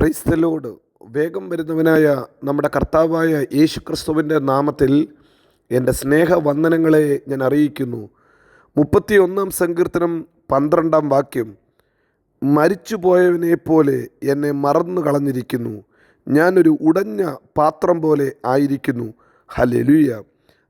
ക്രൈസ്തലോട് വേഗം വരുന്നവനായ നമ്മുടെ കർത്താവായ യേശു ക്രിസ്തുവിന്റെ നാമത്തിൽ എന്റെ സ്നേഹവന്ദനങ്ങളെ ഞാൻ അറിയിക്കുന്നു. മുപ്പത്തി ഒന്നാം സങ്കീർത്തനം പന്ത്രണ്ടാം വാക്യം. മരിച്ചുപോയവനെ പോലെ എന്നെ മറന്നു കളഞ്ഞിരിക്കുന്നു. ഞാനൊരു ഉടഞ്ഞ പാത്രം പോലെ ആയിരിക്കുന്നു. ഹലലുയ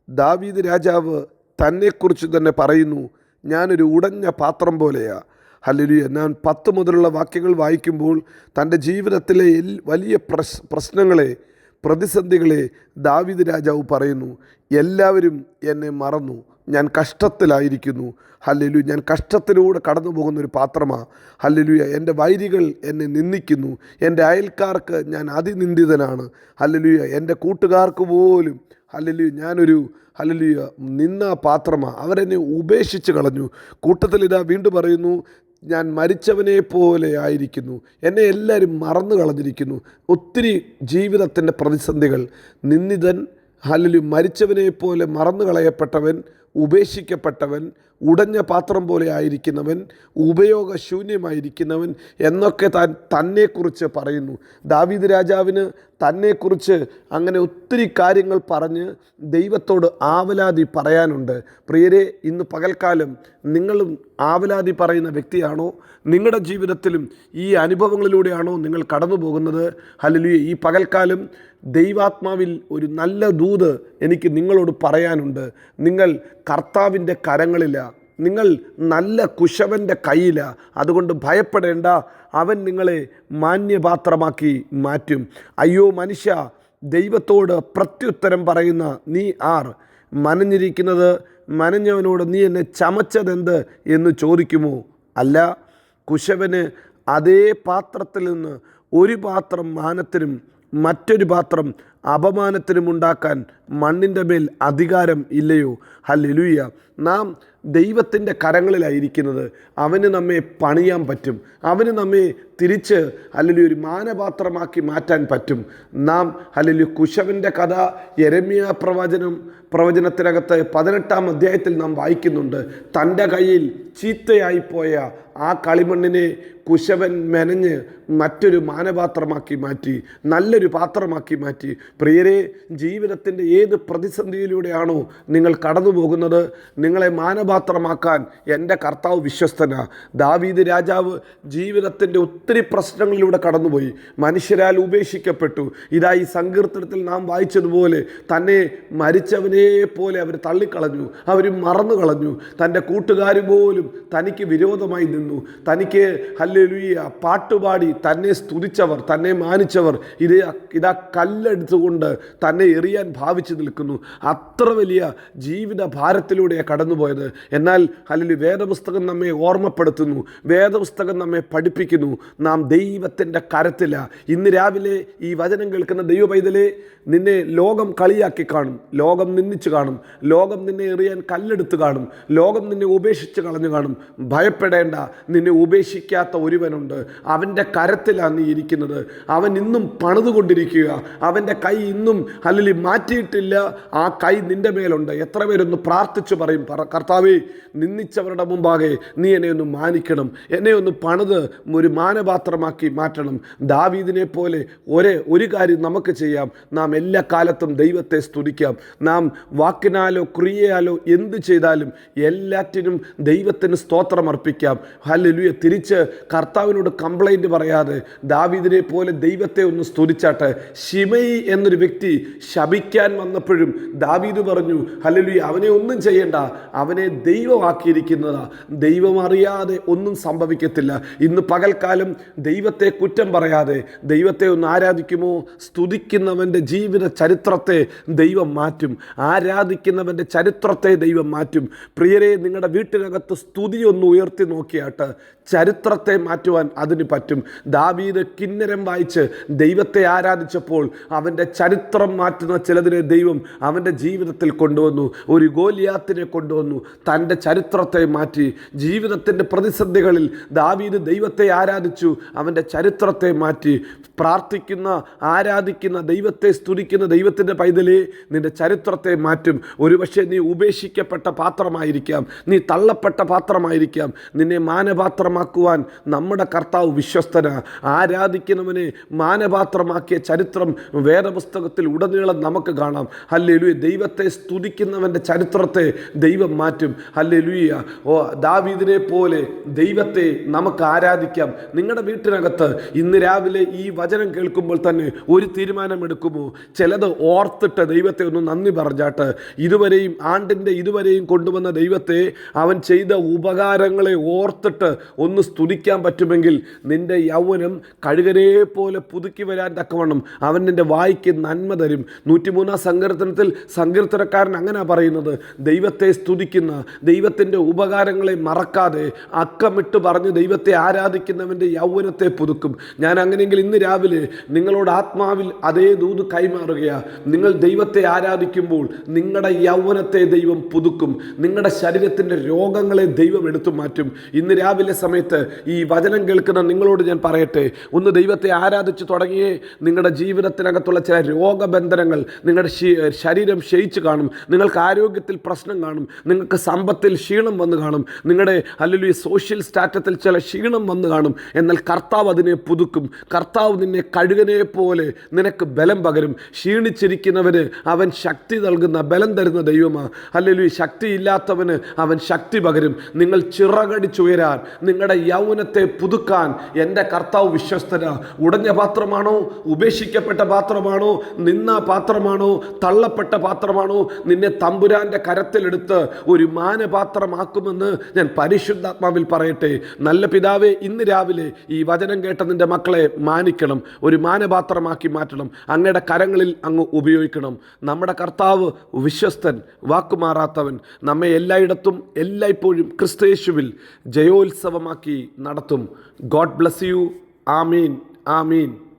ദാവീദ് രാജാവ് തന്നെക്കുറിച്ച് തന്നെ പറയുന്നു ഞാനൊരു ഉടഞ്ഞ പാത്രം പോലെയാ. ഹല്ലേലൂയ. ഞാൻ പത്ത് മുതലുള്ള വാക്യങ്ങൾ വായിക്കുമ്പോൾ തന്റെ ജീവിതത്തിലെ വലിയ പ്രശ് പ്രശ്നങ്ങളെ പ്രതിസന്ധികളെ ദാവിദ് രാജാവ് പറയുന്നു. എല്ലാവരും എന്നെ മറന്നു. ഞാൻ കഷ്ടത്തിലായിരിക്കുന്നു. ഹല്ലലു ഞാൻ കഷ്ടത്തിലൂടെ കടന്നു പോകുന്ന ഒരു പാത്രമാണ് ഹല്ലേലൂയ. എന്റെ വൈരികൾ എന്നെ നിന്ദിക്കുന്നു. എന്റെ അയൽക്കാർക്ക് ഞാൻ അതിനിന്ദിതനാണ്. ഹല്ലേലൂയ. എന്റെ കൂട്ടുകാർക്ക് പോലും ഹല്ലേലൂയ. ഞാനൊരു ഹല്ലേലൂയ നിന്ന പാത്രമാണ് അവരെന്നെ ഉപേക്ഷിച്ച് കളഞ്ഞു. കൂട്ടത്തിൽ ഇതാ വീണ്ടും പറയുന്നു ഞാൻ മരിച്ചവനെ പോലെ ആയിരിക്കുന്നു. എന്നെ എല്ലാവരും മറന്നു കളഞ്ഞിരിക്കുന്നു. ഒത്തിരി ജീവിതത്തിന്റെ പ്രതിസന്ധികൾ. നിന്ദിതൻ അല്ലെങ്കിൽ മരിച്ചവനെ പോലെ മറന്നു കളയപ്പെട്ടവൻ ഉപേക്ഷിക്കപ്പെട്ടവൻ ഉടഞ്ഞ പാത്രം പോലെ ആയിരിക്കുന്നവൻ ഉപയോഗശൂന്യമായിരിക്കുന്നവൻ എന്നൊക്കെ താൻ തന്നെക്കുറിച്ച് പറയുന്നു. ദാവീദ് രാജാവിന് തന്നെക്കുറിച്ച് അങ്ങനെ ഒത്തിരി കാര്യങ്ങൾ പറഞ്ഞ് ദൈവത്തോട് ആവലാതി പറയാനുണ്ട്. പ്രിയരെ ഇന്ന് പകൽക്കാലം നിങ്ങളും ആവലാതി പറയുന്ന വ്യക്തിയാണോ? നിങ്ങളുടെ ജീവിതത്തിലും ഈ അനുഭവങ്ങളിലൂടെയാണോ നിങ്ങൾ കടന്നു പോകുന്നത് ഹലലു ഈ പകൽക്കാലം ദൈവാത്മാവിൽ ഒരു നല്ല ദൂത് എനിക്ക് നിങ്ങളോട് പറയാനുണ്ട്. നിങ്ങൾ കർത്താവിന്റെ കരങ്ങളില നിങ്ങൾ നല്ല കുശവന്റെ കയ്യില. അതുകൊണ്ട് ഭയപ്പെടേണ്ട അവൻ നിങ്ങളെ മാന്യപാത്രമാക്കി മാറ്റും. അയ്യോ മനുഷ്യ ദൈവത്തോട് പ്രത്യുത്തരം പറയുന്ന നീ ആർ? മനഞ്ഞിരിക്കുന്നത് മനഞ്ഞവനോട് നീ എന്നെ ചമച്ചതെന്ത്? എന്ന് ചോദിക്കുമോ? അല്ല കുശവന് അതേ പാത്രത്തിൽ നിന്ന് ഒരു പാത്രം മാനത്തിനും മറ്റൊരു പാത്രം അപമാനത്തിനും ഉണ്ടാക്കാൻ മണ്ണിന്റെ മേൽ അധികാരം ഇല്ലയോ? ഹല്ലേലൂയ. നാം ദൈവത്തിന്റെ കരങ്ങളിലായിരിക്കുന്നത്. അവന് നമ്മെ പണിയാൻ പറ്റും. അവന് നമ്മെ തിരിച്ച് അല്ലെങ്കിൽ ഒരു മാനപാത്രമാക്കി മാറ്റാൻ പറ്റും. നാം അല്ലെങ്കിൽ കുശവന്റെ കഥ എരമിയ പ്രവചനം പ്രവചനത്തിനകത്ത് പതിനെട്ടാം അധ്യായത്തിൽ നാം വായിക്കുന്നുണ്ട്. തന്റെ കയ്യിൽ ചീത്തയായിപ്പോയ ആ കളിമണ്ണിനെ കുശവൻ മെനഞ്ഞ് മറ്റൊരു മാനപാത്രമാക്കി മാറ്റി നല്ലൊരു പാത്രമാക്കി മാറ്റി പ്രിയരെ ജീവിതത്തിന്റെ ഏത് പ്രതിസന്ധിയിലൂടെയാണോ നിങ്ങൾ കടന്നു പോകുന്നത് നിങ്ങളെ മാനപാത്രമാക്കാൻ എന്റെ കർത്താവ് വിശ്വസ്തന. ദാവീദ് രാജാവ് ജീവിതത്തിന്റെ ഒത്തിരി പ്രശ്നങ്ങളിലൂടെ കടന്നുപോയി. മനുഷ്യരാൽ ഉപേക്ഷിക്കപ്പെട്ടു. ഇതാ ഈ സങ്കീർത്തനത്തിൽ നാം വായിച്ചതുപോലെ തന്നെ മരിച്ചവനെ പോലെ അവർ തള്ളിക്കളഞ്ഞു അവർ മറന്നു കളഞ്ഞു. തന്റെ കൂട്ടുകാർ പോലും തനിക്ക് വിരോധമായി നിന്നു. തനിക്ക് ഹല്ലേലൂയ പാട്ടുപാടി തന്നെ സ്തുതിച്ചവർ തന്നെ മാനിച്ചവർ. ഇത് ഇതാ കല്ലെടുത്തുകൊണ്ട് തന്നെ എറിയാൻ ഭാവിച്ചു നിൽക്കുന്നു. അത്ര വലിയ ജീവിത ഭാരത്തിലൂടെയാണ് കടന്നുപോയത്. എന്നാൽ അല്ലെങ്കിൽ വേദപുസ്തകം നമ്മെ ഓർമ്മപ്പെടുത്തുന്നു. വേദപുസ്തകം നമ്മെ പഠിപ്പിക്കുന്നു. നാം ദൈവത്തിന്റെ കരത്തിലാണ് ഇന്ന് രാവിലെ ഈ വചനം കേൾക്കുന്ന ദൈവ പൈതലെ നിന്നെ ലോകം കളിയാക്കി കാണും. ലോകം നിന്ദിച്ചു കാണും. ലോകം നിന്നെ എറിയാൻ കല്ലെടുത്ത് കാണും. ലോകം നിന്നെ ഉപേക്ഷിച്ച് കളഞ്ഞു കാണും. ഭയപ്പെടേണ്ട. നിന്നെ ഉപേക്ഷിക്കാത്ത ഒരുവനുണ്ട്. അവന്റെ കരത്തിലാണ് നീ ഇരിക്കുന്നത്. അവൻ ഇന്നും പണിതുകൊണ്ടിരിക്കുക അവന്റെ കൈ ഇന്നും അല്ലെങ്കിൽ മാറ്റിയിട്ടില്ല. ആ കൈ നിന്റെ മേലുണ്ട്. എത്ര പേരൊന്ന് പ്രാർത്ഥിച്ചു പറയും. പറ കർത്താവേ നിന്ദിച്ചവരുടെ മുമ്പാകെ നീ എന്നെ ഒന്ന് മാനിക്കണം. എന്നെ ഒന്ന് പണിത് ഒരു മാനപാത്രമാക്കി മാറ്റണം. ദാവീദിനെ പോലെ ഒരേ ഒരു കാര്യം നമുക്ക് ചെയ്യാം. നാം എല്ലാ കാലത്തും ദൈവത്തെ സ്തുതിക്കാം. നാം വാക്കിനാലോ ക്രിയയാലോ എന്ത് ചെയ്താലും എല്ലാറ്റിനും ദൈവത്തിന് സ്തോത്രം അർപ്പിക്കാം. ഹല്ലേലൂയ. തിരിച്ച് കർത്താവിനോട് കംപ്ലൈന്റ് പറയാതെ ദാവീദിനെ പോലെ ദൈവത്തെ ഒന്ന് സ്തുതിച്ചാട്ടെ. ഷിമയി എന്നൊരു വ്യക്തി ശപിക്കാൻ വന്നപ്പോഴും ദാവീദ് പറഞ്ഞു ഹല്ലേലൂയ അവനെ ഒന്നും ചെയ്യേണ്ട. അവനെ ദൈവമാക്കിയിരിക്കുന്നതാ. ദൈവം അറിയാതെ ഒന്നും സംഭവിക്കത്തില്ല. ഇന്ന് പകൽക്കാലം ദൈവത്തെ കുറ്റം പറയാതെ ദൈവത്തെ ഒന്ന് ആരാധിക്കുമോ? സ്തുതിക്കുന്നവന്റെ ജീവിത ചരിത്രത്തെ ദൈവം മാറ്റും. ആരാധിക്കുന്നവന്റെ ചരിത്രത്തെ ദൈവം മാറ്റും. പ്രിയരെ നിങ്ങളുടെ വീട്ടിനകത്ത് സ്തുതി ഒന്ന് ഉയർത്തി നോക്കിയാട്ട് ചരിത്രത്തെ മാറ്റുവാൻ അതിന് പറ്റും. ദാവീദ് കിന്നരം വായിച്ച് ദൈവത്തെ ആരാധിച്ചപ്പോൾ അവന്റെ ചരിത്രം മാറ്റുന്ന ചിലതിനെ ദൈവം അവന്റെ ജീവിതത്തിൽ കൊണ്ടുവന്നു. ഒരു ഗോലിയാത്തിനെ കൊണ്ടുവന്നു. തന്റെ ചരിത്രത്തെ മാറ്റി. ജീവിതത്തിന്റെ പ്രതിസന്ധികളിൽ ദാവീദ് ദൈവത്തെ ആരാധിച്ചു. അവന്റെ ചരിത്രത്തെ മാറ്റി. പ്രാർത്ഥിക്കുന്ന ആരാധിക്കുന്ന ദൈവത്തെ സ്തുതിക്കുന്ന ദൈവത്തിന്റെ പൈതലേ നിന്റെ ചരിത്രത്തെ മാറ്റും. ഒരുപക്ഷെ നീ ഉപേക്ഷിക്കപ്പെട്ട പാത്രമായിരിക്കാം. നീ തള്ളപ്പെട്ട പാത്രമായിരിക്കാം. നിന്നെ മാനപാത്രമാക്കുവാൻ നമ്മുടെ കർത്താവ് വിശ്വസ്തന. ആരാധിക്കുന്നവനെ മാനപാത്രമാക്കിയ ചരിത്രം വേദപുസ്തകത്തിൽ ഉടനീളം നമുക്ക് കാണാം. ഹല്ലേലൂയ. ദൈവത്തെ സ്തുതിക്കുന്നവന്റെ ചരിത്രത്തെ ദൈവം മാറ്റും. ഹല്ലേലൂയ. ഓ ദാവീദിനെ പോലെ ദൈവത്തെ നമുക്ക് ആരാധിക്കാം. നിങ്ങളുടെ വീട്ടിനകത്ത് ഇന്ന് രാവിലെ ഈ വചനം കേൾക്കുമ്പോൾ തന്നെ ഒരു തീരുമാനമെടുക്കുമോ? ചിലത് ഓർത്തിട്ട് ദൈവത്തെ ഒന്ന് നന്ദി പറഞ്ഞാട്ട് ഇതുവരെയും ആണ്ടിന്റെ ഇതുവരെയും കൊണ്ടുവന്ന ദൈവത്തെ അവൻ ചെയ്ത ഉപകാരങ്ങളെ ഓർത്തിട്ട് ഒന്ന് സ്തുതിക്കാൻ പറ്റുമെങ്കിൽ നിന്റെ യൗവനം കഴുകരെ പോലെ പുതുക്കി വരാൻ തക്കവണ്ണം അവൻ നിന്റെ വായിക്ക് നന്മ തരും. നൂറ്റിമൂന്നാം സങ്കീർത്തനത്തിൽ സങ്കീർത്തനക്കാരൻ അങ്ങനെ പറയുന്നത് ദൈവത്തെ സ്തുതിക്കുന്ന ദൈവത്തിന്റെ ഉപകാരങ്ങളെ മറക്കാതെ അക്കമിട്ട് പറഞ്ഞ് ദൈവത്തെ ആരാധിക്കുന്നവന്റെ യൗവനത്തെ പുതുക്കും. ഞാൻ അങ്ങനെയെങ്കിൽ ഇന്ന് രാവിലെ നിങ്ങളോട് ആത്മാവിൽ അതേ ദൂത് കൈമാറുകയാണ് നിങ്ങൾ ദൈവത്തെ ആരാധിക്കുമ്പോൾ നിങ്ങളുടെ യൗവനത്തെ ദൈവം പുതുക്കും. നിങ്ങളുടെ ശരീരത്തിന്റെ രോഗങ്ങളെ ദൈവം എടുത്തു മാറ്റും. ഇന്ന് രാവിലെ സമയത്ത് ഈ വചനം കേൾക്കുന്ന നിങ്ങളോട് ഞാൻ പറയട്ടെ. ഒന്ന് ദൈവത്തെ ആരാധിച്ചു തുടങ്ങിയേ നിങ്ങളുടെ ജീവിതത്തിനകത്തുള്ള ചില രോഗബന്ധനങ്ങൾ നിങ്ങളുടെ ശരീരം ക്ഷയിച്ച് കാണും. നിങ്ങൾക്ക് ആരോഗ്യത്തിൽ പ്രശ്നം കാണും. നിങ്ങൾക്ക് സമ്പത്തിൽ ക്ഷീണം വന്നു കാണും. നിങ്ങളുടെ അല്ലെങ്കിൽ ഈ സോഷ്യൽ സ്റ്റാറ്റത്തിൽ ചില ക്ഷീണം വന്നു കാണും. എന്നാൽ കർത്താവ് അതിനെ പുതുക്കും. കർത്താവ് നിന്നെ കഴുകനെ പോലെ നിനക്ക് ബലം പകരും. ക്ഷീണിച്ചിരിക്കുന്നവന് അവൻ ശക്തി നൽകുന്ന ബലം തരുന്ന ദൈവമാണ് അല്ലെങ്കിൽ ഈ ശക്തി ഇല്ലാത്തവന് അവൻ ശക്തി പകരും. നിങ്ങൾ ചിറകടിച്ചുയരാൻ നിങ്ങളുടെ യൗവനത്തെ പുതുക്കാൻ എന്റെ കർത്താവ് വിശ്വസ്തന. ഉടഞ്ഞ പാത്രമാണോ? ഉപേക്ഷിക്കപ്പെട്ട പാത്രമാണോ? നിന്ന പാത്രമാണോ? തള്ളപ്പെട്ട പാത്രമാണോ? നിന്നെ തമ്പുരാന്റെ കരത്തിലെടുത്ത് ഒരു മാനപാത്രമാക്കുമെന്ന് ഞാൻ പരിശുദ്ധാത്മാവിൽ പറയട്ടെ. നല്ല പിതാവേ ഇന്ന് രാവിലെ ഈ വചനം കേട്ട നിന്റെ മക്കളെ മാനിക്കണം ഒരു മാനപാത്രമാക്കി മാറ്റണം അങ്ങയുടെ കരങ്ങളിൽ അങ്ങ് ഉപയോഗിക്കണം. നമ്മുടെ കർത്താവ് വിശ്വസ്തൻ വാക്കുമാറാത്തവൻ നമ്മെ എല്ലായിടത്തും എല്ലായ്പ്പോഴും ക്രിസ്തയേശുവിൽ ജയോത്സവമാക്കി നടത്തും. God bless you. Amin. Amin.